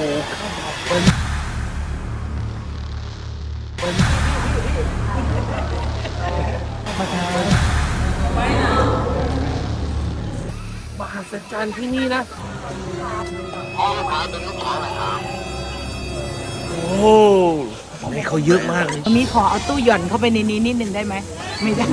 เป็นเป็นประธานมหัศจรรย์ที่นี่นะโอ้โหนี่เขาเยอะมากเลย มีขอเอาตู้หย่อนเข้าไปในนี้นิดนึงได้ไหม ไม่ได้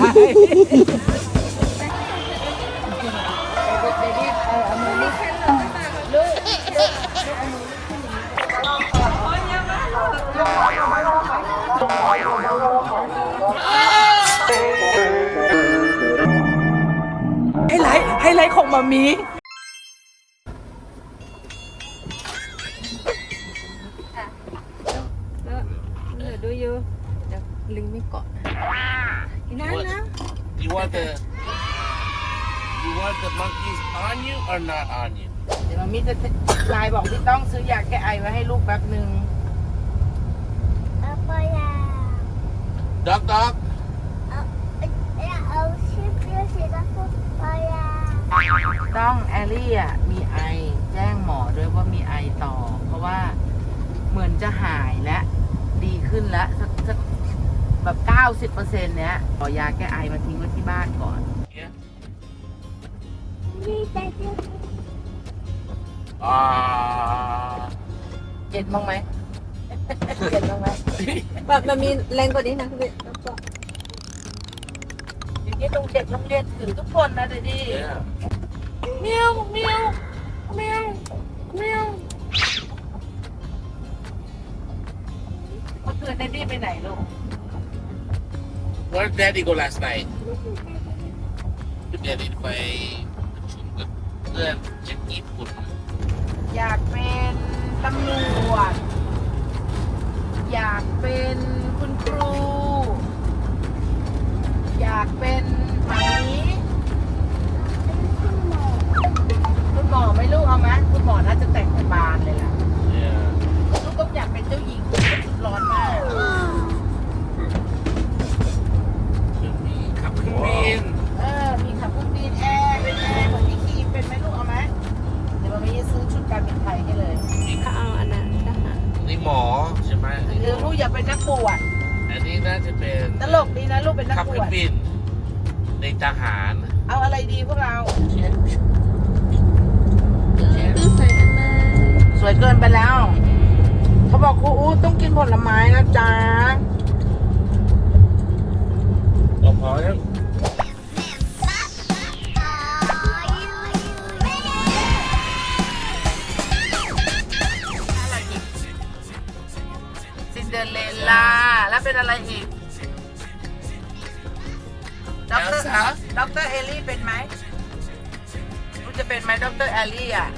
เกาะอีนั่นนะ You want the You want the monkeys on you or not on you เดี๋ยวมามีจะไลน์บอกที่ต้องซื้อยาแก้ไอไว้ให้ลูกแป๊บหนึ่ง Apa ya? Dog dog องแอลลี่อะมีไอแจ้งหมอด้วยว่ามีไอต่อ เพราะว่าเหมือนจะหายและดีขึ้นแล้วสักสักแบบเก้าสิบเปอร์เซ็นต์เนี้ยขอยาแก้ไอมาทิ้งไว้ที่บ้านก่อน Yeah Ini tadi อ่าเจ็ดบ้างไหมเจ็ดบ้างไหมแบบมันมีแรงกว่านี้นะคุณพี่แล้วก็อย่างนี้ต้องเด็กโรงเรียนถึงทุกคนนะเดดี้ Yeah เมียวเมียวเมียวเมียวเมื่อคืนเดดี้ไปไหนลูก Where did Daddy go last night Daddy ไปประชุมกับเพื่อนจากญี่ปุ่นอยากเป็นตำรวจ อยากเป็นคุณครู อยากเป็นหมามี คุณหมอไหม่ลูกเอาไหมคุณหมอน่าจะแต่งเป็นบานเลยล่ะ Yeah ลูกต้องอยากเป็นเจ้าหญิงชุดร้อนมากคือมีขับเครื่องบินเออมีขับเครื่องบินแอร์เป็นแอร์ของพี่คีมเป็นไหมลูกเอาไหมเดี๋ยวมันไม่ซื้อชุดการบินไทยให้เลยเขาเอาอันนั้นทหารนี่หมอใช่ไหมหรือลูกอยากเป็นนักบวชอันนี้น่าจะเป็นตลกดีนะลูกเป็นนักขับบเครื่วองชบินในทหาร เอาอะไรดีพวกเรา วยเกินไปแล้ว เขาบอกครูอู๊ดต้องกินผลไม้นะจ๊ะเราพอแล้วซินเดอเรลล่าแล้วเป็นอะไรอีกด็อกเตอร์ Elsa ด็อกเตอร์เอลลี่เป็นไหมรู้จะเป็นไหมด็อกเตอร์เอลลี่อะ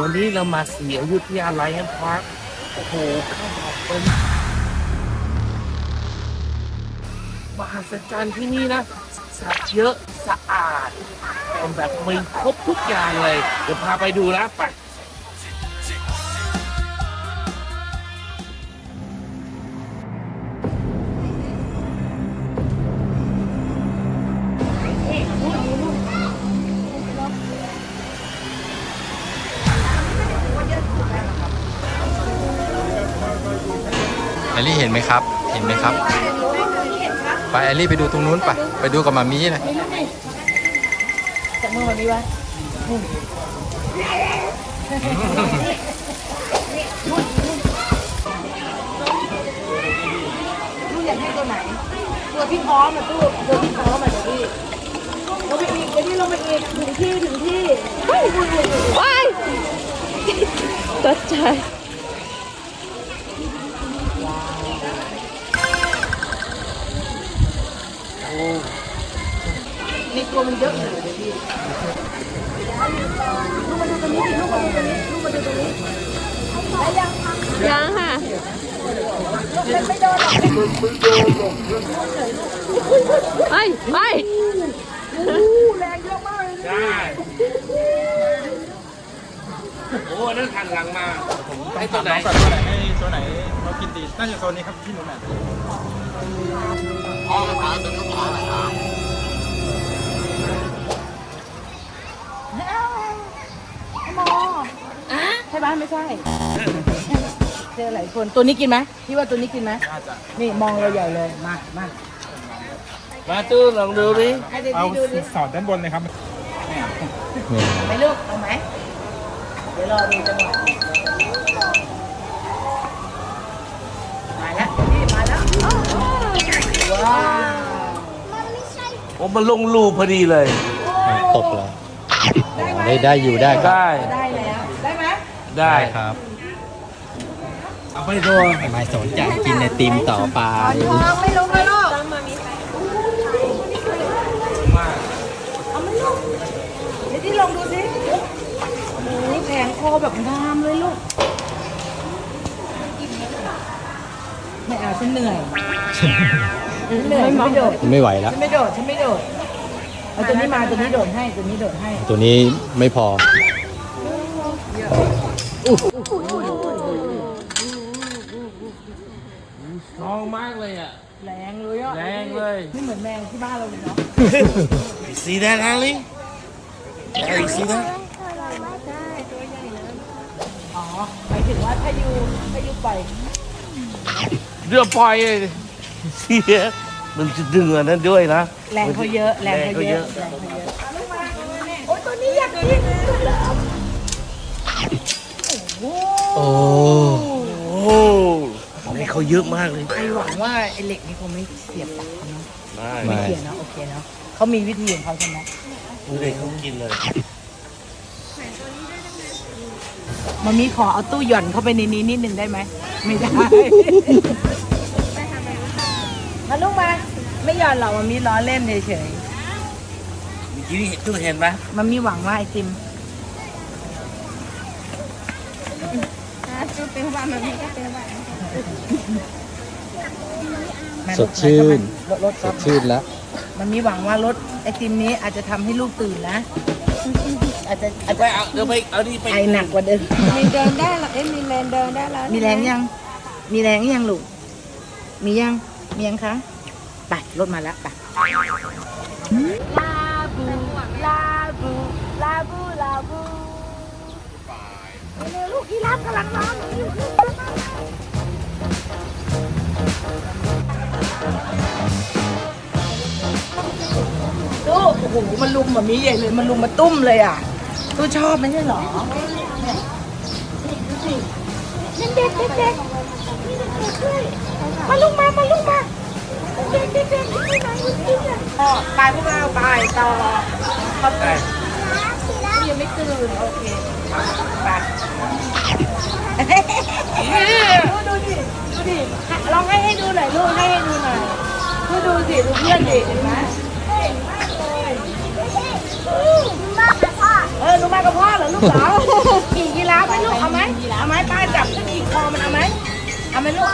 วันนี้เรามาเสียยุทธยาไลออนพาร์คโอ้โหข้าบอกเป็นมหัศจรรย์ที่นี่นะสะอาดเยอะสะอาดเป็นแบบมีครบทุกอย่างเลย เดี๋ยวพาไปดูนะไป ห็นไหมครับ เห็นไหมครับ ไปแอลลี่ไปดูตรงนู้นไป ไปดูกับมามีเลยจากเมื่อวันนี้วะลูกอยากให้ตัวไหน ตัวที่พร้อมอะตู้ตัวที่พร้อมอะเดี๋ยวพี่ลงไปอีกเดี๋ยวนี้ลงไปอีกถึงที่ถึงที่ว้ายตกใจ ตัวมันเยอะอยู่เลยพี่ลูกมาดูตัวนี้ลูกมาดูตัวนี้ลูกมาดูตัวนี้ได้ยังยังค่ะไม่โดนหรอกไปไปแรงเยอะมากเลยใช่โอ้นั่นหันหลังมาให้ตัวไหนก่อนว่าไหนให้ตัวไหนเรากินดีน่าจะโซนนี้ครับพี่หนูแหม่มใช่ไห มไม่ใช่ เจอหลายคนตัวนี้กินไหมพี่ว่าตัวนี้กินไหมนี่มองเราใหญ่เลยมามามาตู้ลองดูดิให้เด็กเอาๆดูดิสอดด้านบนเลยครับนี่ไหมลูกเอาไหมเดี๋ยวรอดูจังหวะมาแล้วนี่มาแล้วว้าวโอ้มันลงรูพอดีเลย ตกแล้วได้ได้อยู่ได้ครับได้ได้แล้วได้ ได้ครับ เอาไปตัวไม่สนใจกินไอติมต่อไปไม่ลงเลยลูกมาเดี๋ยวที่ลองดูสิโอ้ยแผงคอแบบงามเลยลูกไม่เอาฉันเหนื่อยฉันเหนื่อยไม่โดดไม่ไหวแล้วฉันไม่โดดฉันไม่โดดเอาตัวนี้มาตัวนี้โดดให้ตัวนี้โดดให้ ตัวนี้ไม่พอ สองมากเลยอะ แรงเลยอะแรงเลยไม่เหมือนแมงที่บ้านเราเลยเนาะ See that, Ali? Harry, see that? อ๋อหมายถึงว่าถ้ายูถ้ายู่ปล่อย เรือปล่อยเสียมันจะดึงอันนั้นด้วยนะ แรงเขาเยอะ แรงเขาเยอะแรงเขาเยอะแรงเยอะโอ้ยตัวนี้อยากกิน โอ้โหแรงเขาเยอะมากเลยไอหวังว่าไอเหล็กนี่คงไม่เสียบปากเนาะไม่ไม่เสียเนาะโอเคเนาะเขามีวิธีของเขาใช่ไหมเด็กเขากินเลยมันมีขอเอาตู้หย่อนเข้าไปในนี้นิดนึงได้ไหมไม่ได้มาลูกมาไม่หย่อนหรอกมันมีล้อเล่นเฉยเมื่อกี้นี่ตู้เห็นปะๆมันมีหวังว่าไอติม จุดเป็นวันมันก็เป็นวันมาสดชื่นรถสดชื่นแล้ว มันมีหวังว่ารถไอติมนี้อาจจะทำให้ลูกตื่นนะ อาจจะอาจไปจะเอาเดี๋ยวไปเอานี่ไปไอหนักกว่าเดิม มีเดินได้หรอเอ๊ะมีแรงเดินได้แล้วมีแรงยัง มีแรงยังลูก มียัง มียังคะไปรถมาแล้วไปลาบู ลาบู ลาบู ลาบู เร็วๆลูกยีราฟกำลังนอนอยู่ตู้โอ้โหมันลุมแบบนี้ใหญ่เลย มันลุมมาตุ้มเลยอะตู้ชอบไม่ใช่เหรอนั่นเด็กเด็กเด็กมีเด็กเด็กด้วยมาลูกมามาลูกมาเด็กเด็กเด็กที่ไหนอยู่ที่ไหนต่อไปพวกเราไปต่อเขาได้ยังไม่ตื่นโอเคไป ดูดูดิดูดิลองให้ให้ดูหน่อยลูกให้ให้ดูหน่อยดูดูสิดูเพื่อนดิเห็นไหมเออหนูมากับพ่อเหรอลูกสาวขี่ยีราฟไหมลูกเอาไหมเอาไหมป้าจับขึ้นขี่คอมันเอาไหมเอาไหมลูก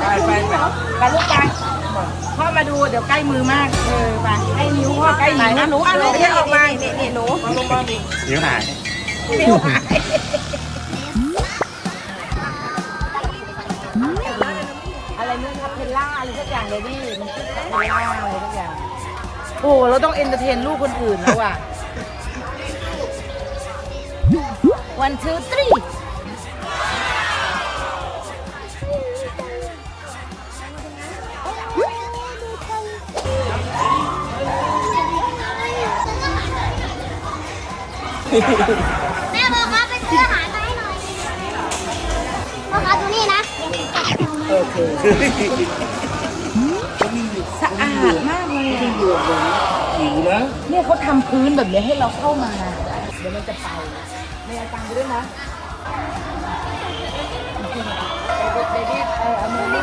ไปไปไปไปลูกไป พ่อมาดูเดี๋ยวใกล้มือมาก เออไปให้นิ้วพ่อใกล้นิ้วนะหนูเอาไม่ใช่ออกมานี่นี่หนูมาลงมาดิเดี๋ยวหายนิ้วหายอะไรเนื้อคาเพลล่าอะไรสักอย่างเลยดิมันชื่อคาเพลล่าอะไรสักอย่างโอ้โหเราต้องเอนเตอร์เทนลูกคนอื่นแล้วอะ one two three แม่บอกว่าไปซื้ออาหารมาให้หน่อยพ่อคะดูนี่นะโอเคสะอาดมากเลยอะหิวนะเนี่ยเขาทำพื้นแบบนี้ให้เราเข้ามา เดี๋ยวมันจะไปไม่เอาตังค์ไปด้วยนะเบบี้เออเอามือนี่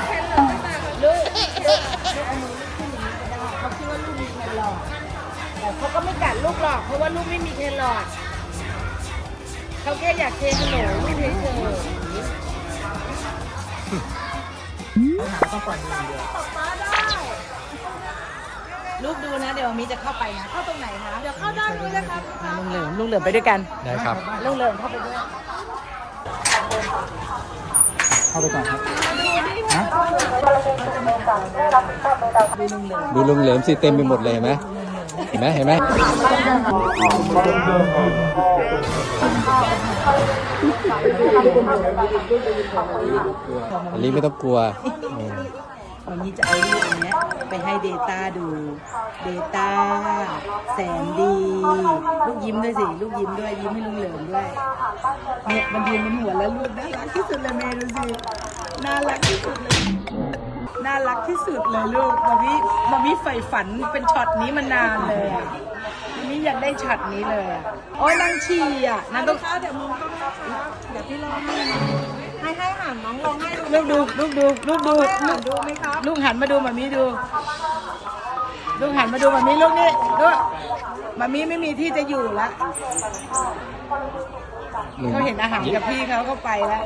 ลูกลูกเอามือนี่ขึ้นอย่างนี้ก็ได้เขาคิดว่าลูกมีแครอทแต่เขาก็ไม่กัดลูกหรอกเพราะว่าลูกไม่มีแครอท เขาแค่อยากเทขนมลูกเฉยๆหาต้องก่อนดูเดียวลูกดูนะ เดี๋ยวมีจะเข้าไปนะ เข้าตรงไหนคะ เดี๋ยวเข้าด้านนู้นเลยครับลุงเหลิมลุงเหลิมไปด้วยกันได้ครับลุงเหลิมเข้าไปด้วย เข้าไปก่อนครับฮะดูลุงเหลิมสิเต็มไปหมดเลยเห็นไหม เห็นไหมเห็นไหมอันนี้ไม่ต้องกลัววันนี้จะเอารูปอันเนี้ยไปให้เดต้าดู เดต้าแสนดี ลูกยิ้มด้วยสิ ลูกยิ้มด้วย ยิ้มให้ลุงเหลิมด้วย เนี่ยมันยืนบนหัวแล้วลูกน่ารักที่สุดเลยเมย์ดูสิ น่ารักที่สุดเลย น่ารักที่สุดเลยลูกมามิมามิใฝ่ฝันเป็นช็อตนี้มานานเลยอะมามิอยากได้ช็อตนี้เลยอะโอ้ยนางชีอะนางต้องเดี๋ยวมึงต้องเดี๋ยวพี่ลองให้ให้หันน้องลองให้ลูกดูลูกดูลูกดูลูกดูไหมครับลูกหันมาดูมามิดู ลูกหันมาดูมามิลูกนี่ลูกมามิไม่มีที่จะอยู่แล้วเขาเห็นอาหารกับพี่เขาก็ไปแล้ว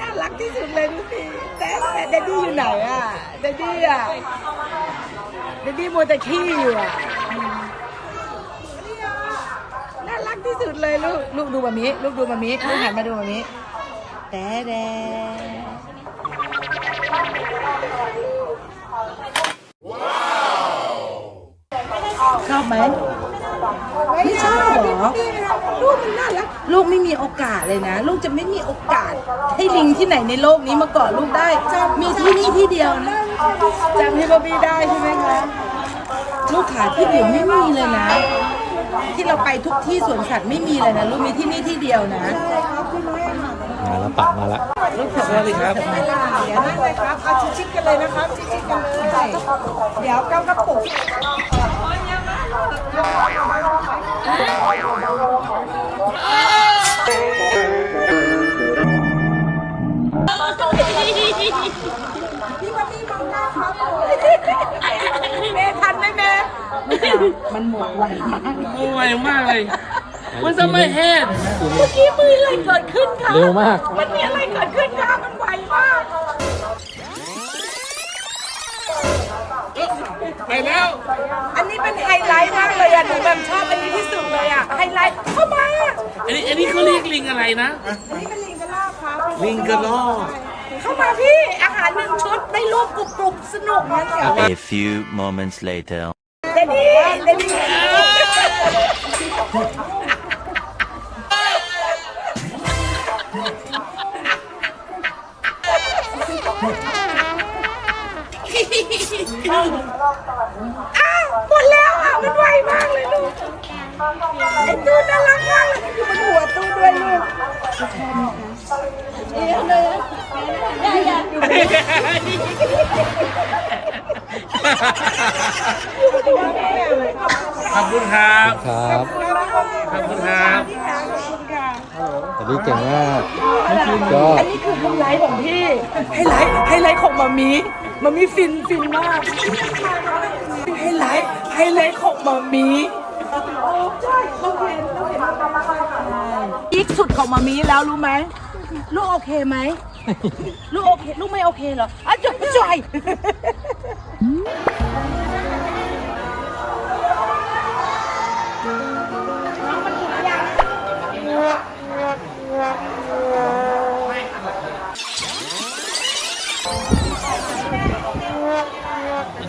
น่ารักที่สุดเลยดูสิแต่แต่เดดดี้อยู่ไหนอะเดดดี้อะเดดดี้โมแต่ขี้อยู่อะน่ารักที่สุดเลยลูกลูกดูมามิลูกดูมามิลูกหันมาดูมามิแต่แด ชอบไหมไม่ชอบเหรอลูกมันน่ารักลูกไม่มีโอกาสเลยนะ ลูกจะไม่มีโอกาสให้ลิงที่ไหนในโลกนี้มาเกาะลูกได้ มีที่นี่ที่เดียวนะจำให้บอบบี้ได้ใช่ไหมคะลูกขาที่อื่นไม่มีเลยนะ ที่เราไปทุกที่สวนสัตว์ไม่มีเลยนะลูกมีที่นี่ที่เดียวนะมาแล้วปักมาแล้วลูกเถอะสวัสดีครับเดี๋ยวนั่งเลยครับเอาชิดๆกันเลยนะครับชิดๆกันเลยเดี๋ยวก้าวกระปุก เมย์ทันไหมเมย์มันหมดไวมากโอ้ไวมากเลย มันจะไม่แห้งเมื่อกี้มืออะไรเกิดขึ้นคะเร็วมาก มันมีอะไรเกิดขึ้นคะมัน ไปแล้วอันนี้เป็นไฮไลท์มากเลยอะหนูแบบชอบอันนี้ที่สุดเลยอะไฮไลท์เข้ามาอันนี้อันนี้เขาเรียกลิงอะไรนะ อันนี้เป็นลิงกระรอกครับลิงกระรอก เข้ามาพี่อาหารหนึ่งชุดได้รูปกรุบกรุบๆสนุกนะเดี๋ยว A few moments later. เดดดี้เดดดี้ อ้าวหมดแล้วอะมันไวมากเลยลูกไอ้ตู้น่ารักมากเลยอยู่บนหัวตู้ด้วยลูกเอ๊ะเลยอย่าอย่าอยู่บนหัวแม่เลยขอบคุณครับครับขอบคุณครับแต่นี่เก่งมากก็อันนี้คือไฮไลท์ของพี่ไฮไลท์ไฮไลท์ของมามี มามีฟินฟินมากไฮไลท์ไฮไลท์ของมามีใช่เราเห็นเราเห็นอีกสุดของมามีแล้วรู้ไหมลูกโอเคไหมลูกโอเค ลูกไม่โอเคเหรออะจุดจ่อย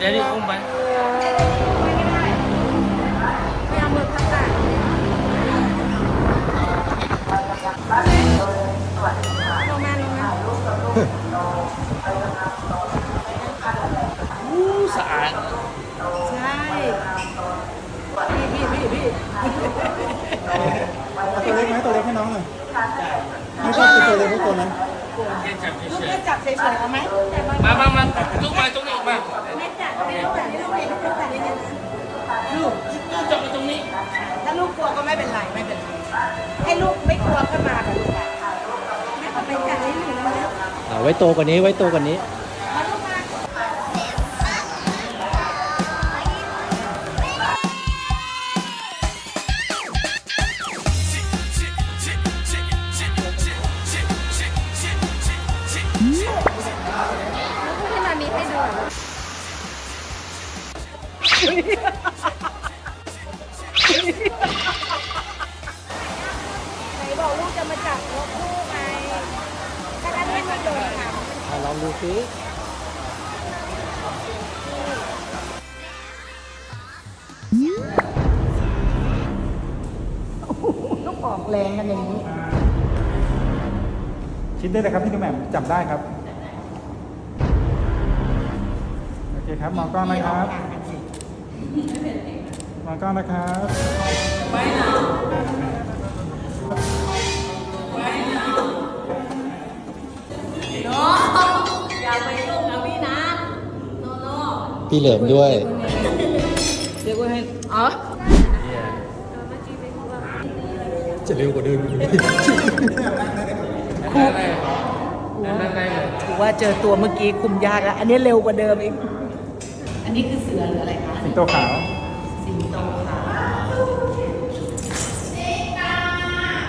ดี๋ยวนี้อุ้มไปอู้สะอาดใช่พี่พี่พี่พี่ตัวเล็กไหมตัวเล็กให้น้องหน่อยไม่ชอบกินตัวเล็กทุกตัวนะลูกแค่จับเฉยๆเอาไหมมามามาลูกมาตรงนี้มา ลูกลูกจับมาตรงนี้ ถ้าลูกกลัวก็ไม่เป็นไรไม่เป็นไรให้ลูกไม่กลัวขึ้นมาแบบลูกอะแม่ขอไปจัดให้หนูนะเอาไว้โตกว่านี้ไว้โตกว่านี้ ไหนบอกลูกจะมาจับนกคู่ไงอะลองดูซิต้อออกแรงกันอย่างนี้ ชิดได้เลยครับพี่นุ่มแหม่มจับได้ครับ โอเคครับมองกล้องนะครับ มองกล้องนะครับพี่เหลิมด้วย เรียกว่าให้อ๋อจะเร็วกว่าเดิมอีกถือว่าเจอตัวเมื่อกี้คุมยากแล้ว อันนี้เร็วกว่าเดิมอีกอั นนี้คือเสือหรืออะไรคะสิงโตขาว สิงโตขาว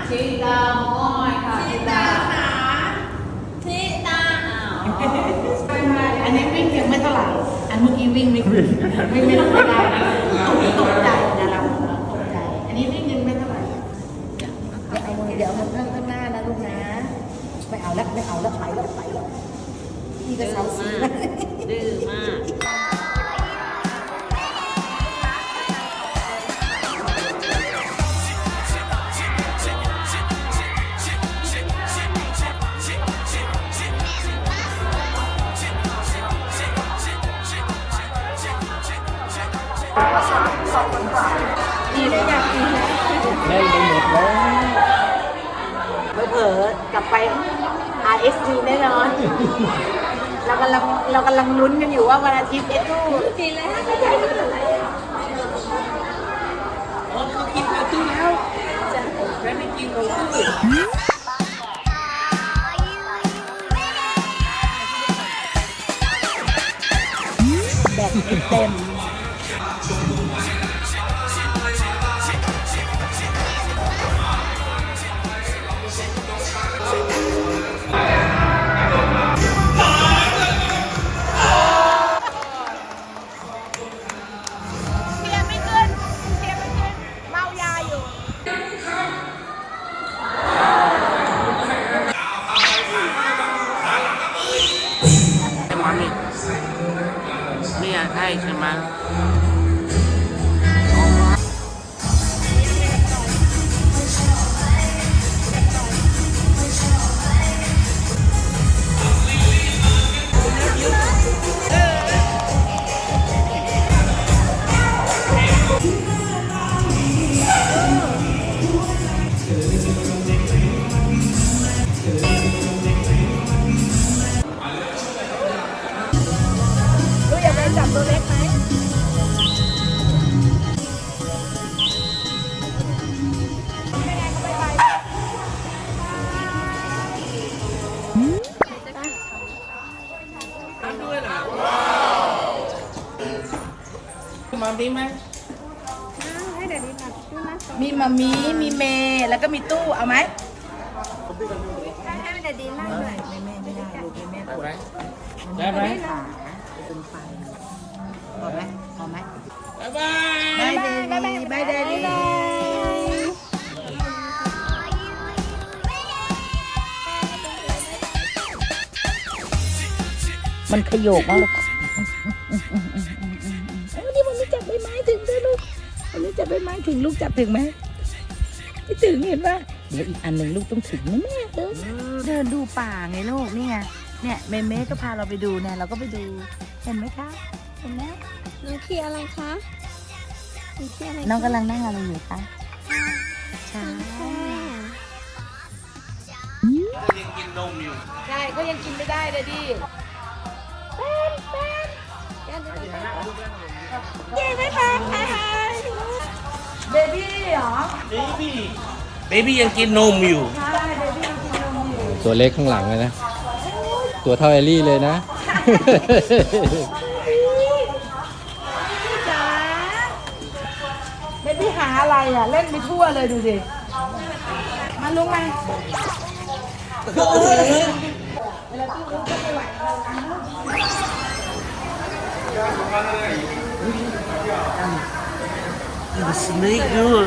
ชีตาหม้อยค่ะชีตาชีตาอันนี้วิ่งยังไม่เท่าไหร่ อันเมื่อกี้วิ่งไม่วิ่งไม่ไม่ต้องไม่ได้ตกใจนะเราตกใจ อันนี้วิ่งยังไม่เท่าไหร่เดี๋ยวเอามือเดี๋ยวเอามือข้างข้างหน้านะลูกนะไม่เอาแล้วไม่เอาแล้วไปแล้วไปแล้วพี่ก็เซาซีดื้อมาก แล้วเผลอๆกลับไป RSV แน่นอน เรากำลังเรากำลังลุ้นกันอยู่ว่าวันอาทิตย์เอ็ดตู้ดีแล้วไม่ใช่ไม่เป็นไรอ๋อเขากินโกตู้แล้วแล้วไม่กินโกตู้แบบไม่เต็ม ตัวเล็ก มันขยโยกมากลูกเอ้ยนี่มันไม่จับใบไม้ถึงด้วยลูกมันไม่จับใบไม้ถึงลูกจับถึงไหมไม่ถึงเห็นปะเดี๋ยวอีกอันหนึ่งลูกต้องถึงแน่ๆเลยเดินดูป่าไงลูกนี่ไงเนี่ยเมเม่ก็พาเราไปดูเนี่ยเราก็ไปดูเห็นไหมคะเห็นไหมน้องขี่อะไรคะน้องขี่อะไรน้องกำลังนั่งอะไรอยู่คะใช่ยังกินนมอยู่ใช่ก็ยังกินไม่ได้เลยดิ เบบี้เบบี้ยังกินนมอยู่ตัวเล็กข้างหลังเลยนะ ตัวเท่าแอลลี่เลยนะจ๋าเบบี้หาอะไรอะ เล่นไปทั่วเลยดูสิมาลุงมาสเนกด้วย